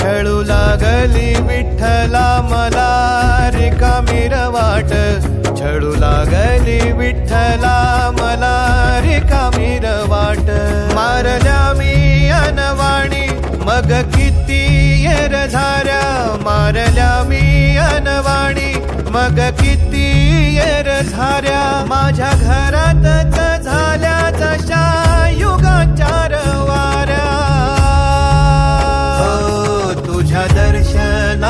खेळू लागली विठ्ठला मला रिकामी वाट. छळू लागली विठ्ठला मला रिकामी वाट. मारल्या मी अनवाणी मग किती येर झाऱ्या. मारल्या मी अनवाणी मग किती येर झाऱ्या. माझ्या घरातच झाल्या जशा युगाचार.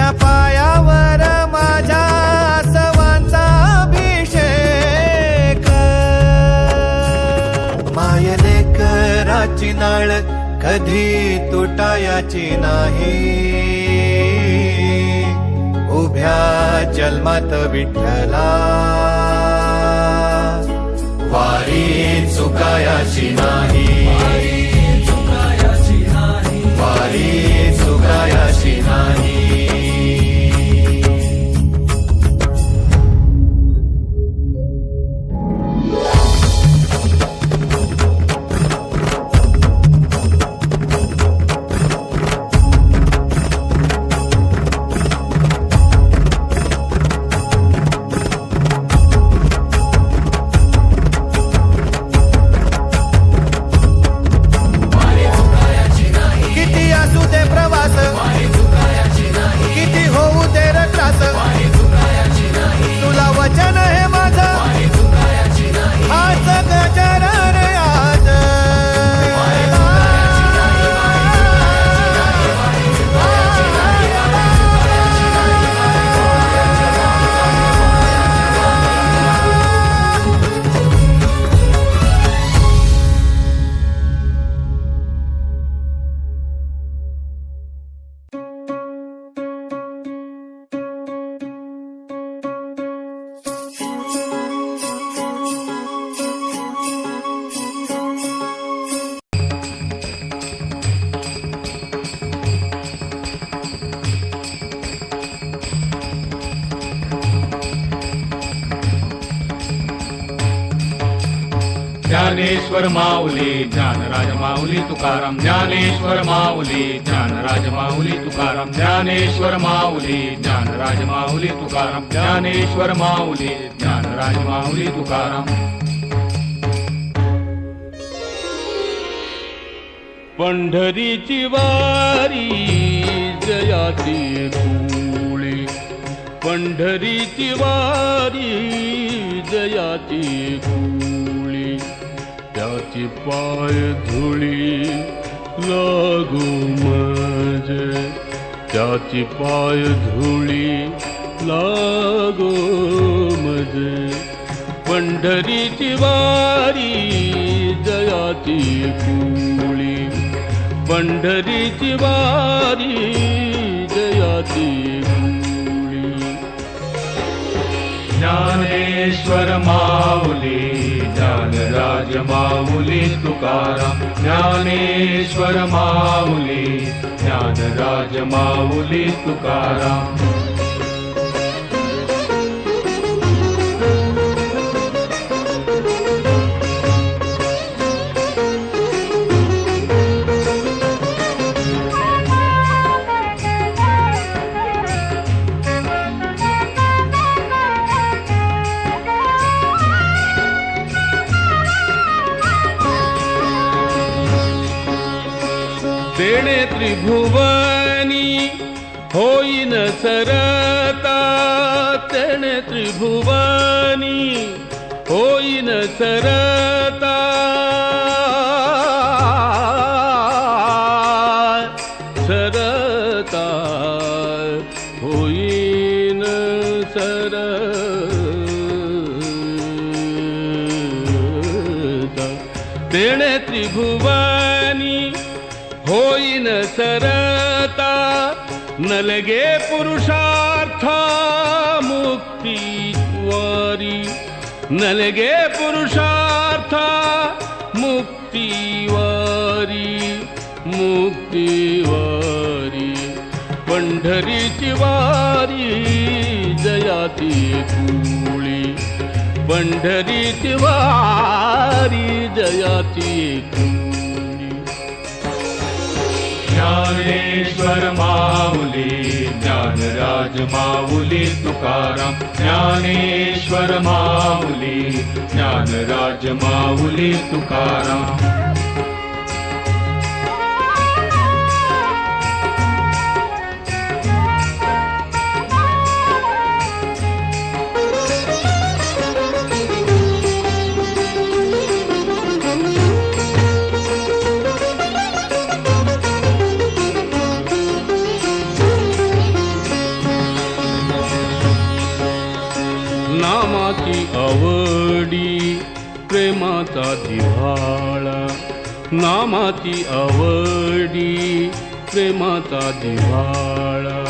तुझ्या पायावर माझ्या सवांचा अभिषेक. मायने कराची नाळ कधी तुटायाची नाही. उभ्या जन्मात विठ्ठला. वारी चुकायाची नाही. ज्ञानेश्वर माऊली ज्ञानराज माऊली तुकाराम ज्ञानेश्वर माऊली ज्ञानराज माऊली तुकाराम ज्ञानेश्वर माऊली ज्ञानराज माऊली तुकाराम ज्ञानेश्वर माऊली ज्ञानराज माऊली तुकाराम. पंढरीची वारी जयाची कुळी. पंढरीची वारी जयाची कुळी. त्याची पाय धुळी लागू मजे। त्याची पाय धुळी लागो मजे। पंढरीची वारी जयाची कुळी पंढरीची वारी जयाची ज्ञानेश्वर माऊली ज्ञानराज माऊली तुकाराम ज्ञानेश्वर माऊली ज्ञानराज माऊली तुकाराम भुवनीयन सरता तेण त्रिभुवनी होई न सरता। ಮುಕ್ತಿ ವಾರಿ ನನಗೆ ಪುರುಷಾರ್ಥ ಮುಕ್ತಿ ವಾರಿ ಮುಕ್ತಿ ವಾರಿ. वारी पण्ढरि ಜಯಾತಿ ಕೂಳಿ. कुली पण्ढरी ಜಯಾತಿ ಕೂಳಿ. कुळिश्वर मा ज्ञानराजमावुली तुकाराम ज्ञानेश्वर मामुान ज्ञानराजमावुली तुकाराम। आवडी प्रेमाचा दिवाळा नामाची आवडी प्रेमाचा दिव्हाळा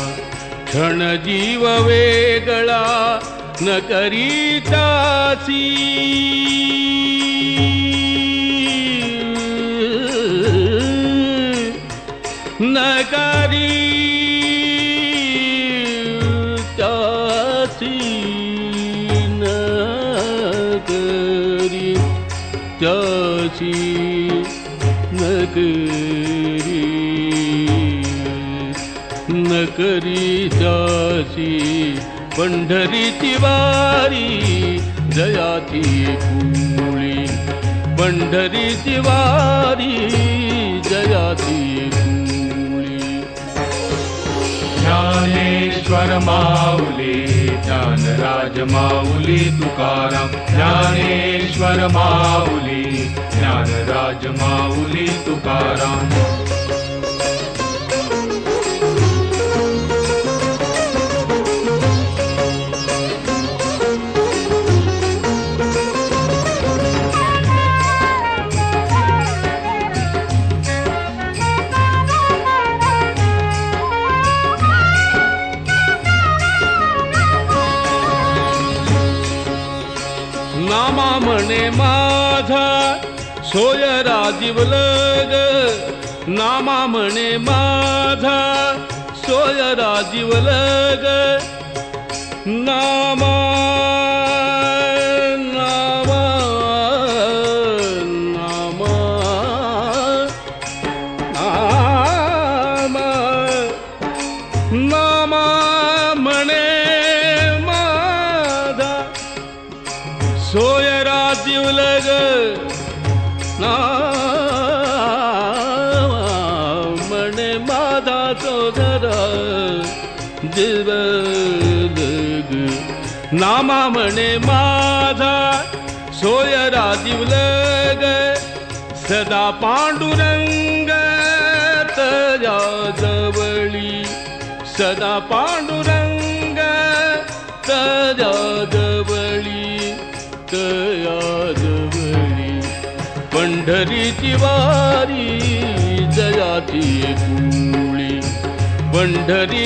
क्षण जीव वेगळा न करीतासी नकारी करी त्यासी नकरी नकरी त्यासी पंढरीची वारी जयाची कुळी पंढरीची वारी जयाची कुळी ज्ञानेश्वर माऊली ज्ञानराज माऊली तुकाराम ज्ञानेश्वर माऊली ज्ञानराज माऊली तुकाराम सोय राजीवलग नामा म्हणे माझा. सोय राजीवलग नामा नामा माझा सोदरा नामा म्हणे माझा सोय ग सदा पांडुरंग तया जवळी सदा पांडुरंग तया जवळी तया जवळी पंढरीची वारी जयाची कुळी पंढरी